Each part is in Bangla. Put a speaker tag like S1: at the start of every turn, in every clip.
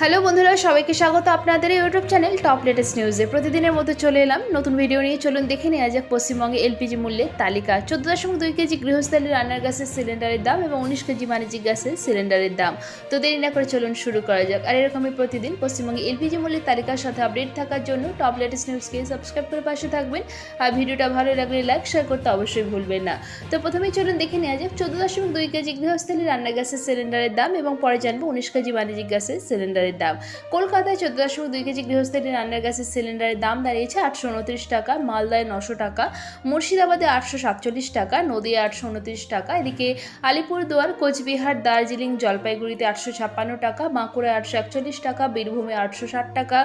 S1: হ্যালো বন্ধুরা, সবাইকে স্বাগত আপনাদের ইউটিউব চ্যানেল টপ লেটেস্ট নিউজে। প্রতিদিনের মতো চলে এলাম, নতুন ভিডিও নিয়ে। চলুন দেখে নেওয়া যাক পশ্চিমবঙ্গে এলপিজি মূল্যের তালিকা। চোদ্দ দশমিক দুই কেজি গৃহস্থালী রান্নার গ্যাসের সিলিন্ডারের দাম এবং উনিশ কেজি বাণিজ্যিক গ্যাসের সিলিন্ডারের দাম। তো দেরি না করে চলুন শুরু করা যাক। আর এরকমই প্রতিদিন পশ্চিমবঙ্গে এলপিজি মূল্যের তালিকার সাথে আপডেট থাকার জন্য টপ লেটেস্ট নিউজকে সাবস্ক্রাইব করে পাশে থাকবেন। আর ভিডিওটা ভালো লাগলে লাইক, শেয়ার করতে অবশ্যই ভুলবেন না। তো প্রথমেই চলুন দেখে নেওয়া যাক, চোদ্দ দশমিক দুই কেজি গৃহস্থালী রান্নার গ্যাসের সিলিন্ডারের দাম এবং পরে জানব উনিশ কেজি বাণিজ্যিক গ্যাসের সিলিন্ডারের দাম। কলকাতায় চোদ্দ দশমিক দুই কেজি গৃহস্থলী রান্নার গ্যাসের সিলিন্ডারের দাম দাঁড়িয়েছে আটশো উনত্রিশ টাকা, মালদায় নশো টাকা, মুর্শিদাবাদে আটশো সাতচল্লিশ টাকা নদীয়া আটশো উনত্রিশ টাকা, এদিকে আলিপুরদুয়ার, কোচবিহার, দার্জিলিং, জলপাইগুড়িতে আটশো ছাপ্পান্ন টাকা বাঁকুড়ায় আটশো একচল্লিশ টাকা, বীরভূমে আটশো ষাট টাকা,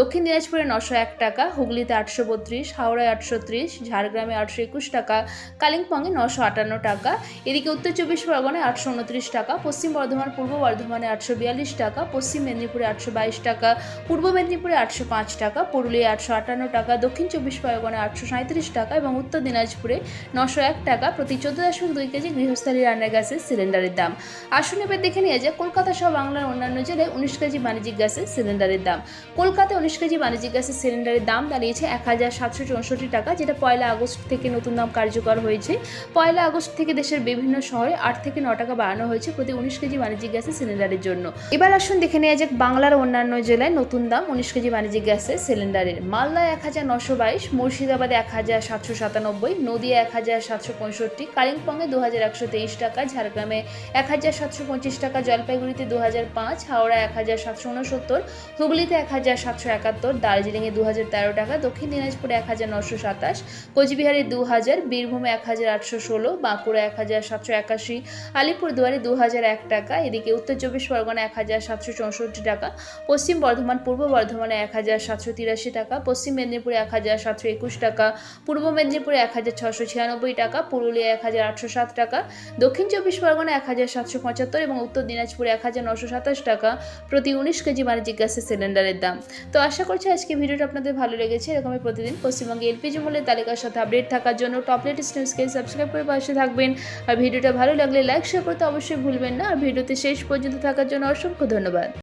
S1: দক্ষিণ দিনাজপুরে নশো এক টাকা, হুগলিতে আটশো বত্রিশ, হাওড়ায় আটশো ত্রিশ, ঝাড়গ্রামে আটশো একুশ টাকা, কালিম্পংয়ে নশো আটান্ন টাকা, এদিকে উত্তর চব্বিশ পরগনায় আটশো উনত্রিশ টাকা, পশ্চিম বর্ধমান পূর্ব বর্ধমানে আটশো বিয়াল্লিশ টাকা, পশ্চিম মেদিনীপুরে আটশো বাইশ টাকা, পূর্ব মেদিনীপুরে আটশো পাঁচ টাকা পুরুলিয়া আটশো আটান্ন টাকা, দক্ষিণ চব্বিশ পরগনায় আটশো সাঁত্রিশ টাকা এবং উত্তর দিনাজপুরে নশো এক টাকা প্রতি চোদ্দ দশমিক দুই কেজি গৃহস্থালী রান্নার গ্যাসের সিলিন্ডারের দাম। আসুন এবার দেখে নিয়ে যায় কলকাতা সহ বাংলার অন্যান্য জেলায় উনিশ কেজি বাণিজ্যিক গ্যাসের সিলিন্ডারের দাম। কলকাতায় উনিশ কেজি বাণিজ্যিক গ্যাসের সিলিন্ডারের দাম দাঁড়িয়েছে এক হাজার সাতশো চৌষট্টি টাকা, যেটা পয়লা আগস্ট থেকে নতুন দাম কার্যকর হয়েছে। পয়লা আগস্ট থেকে দেশের বিভিন্ন শহরে আট থেকে ন টাকা বাড়ানো হয়েছে প্রতি উনিশ কেজি বাণিজ্যিক গ্যাসের সিলিন্ডারের জন্য। এবার আসুন দেখে নেওয়া যাক বাংলার অন্যান্য জেলায় নতুন দাম উনিশ কেজি বাণিজ্যিক গ্যাসের সিলিন্ডারের মালদায় এক হাজার নশো বাইশ মুর্শিদাবাদে এক হাজার সাতশো সাতানব্বই নদিয়া এক হাজার সাতশো পঁয়ষট্টি কালিম্পংয়ে দু হাজার একশো তেইশ টাকা ঝাড়গ্রামে এক হাজার সাতশো পঁচিশ টাকা জলপাইগুড়িতে দু হাজার পাঁচ হাওড়া এক হাজার সাতশো উনসত্তর হুগলিতে এক হাজার সাতশো একাত্তর দার্জিলিংয়ে দু হাজার তেরো টাকা দক্ষিণ দিনাজপুরে এক হাজার নশো সাতাশ কোচবিহারে দু হাজার বীরভূমে এক হাজার আটশো ষোলো বাঁকুড়া এক হাজার সাতশো একাশি আলিপুরদুয়ারে দু হাজার এক টাকা এদিকে উত্তর চব্বিশ পরগনা এক হাজার সাতশো চৌষট্টি টাকা, পশ্চিম বর্ধমান, পূর্ব বর্ধমানে এক হাজার সাতশো তিরাশি টাকা, পশ্চিম মেদিনীপুরে এক হাজার সাতশো একুশ টাকা, পূর্ব মেদিনীপুরে এক হাজার ছশো ছিয়ানব্বই টাকা পুরুলিয়া এক হাজার আটশো সাত টাকা, দক্ষিণ চব্বিশ পরগনা এক হাজার সাতশো পঁচাত্তর এবং উত্তর দিনাজপুরে এক হাজার নশো সাতাশ টাকা প্রতি উনিশ কেজি বাণিজ্যিক গ্যাসের সিলিন্ডারের দাম। তো আশা করছি আজকে ভিডিওটা আপনাদের ভালো লেগেছে এরকমই প্রতিদিন পশ্চিমবঙ্গে এলপিজি মূল্যের তালিকার সাথে আপডেট থাকার জন্য টপ লেটেস্ট নিউজকে সাবস্ক্রাইব করে পাশে থাকবেন। আর ভিডিওটা ভালো লাগলে লাইক শেয়ার করতে অবশ্যই ভুলবেন না। আর ভিডিওতে শেষ পর্যন্ত থাকার জন্য অসংখ্য ধন্যবাদ।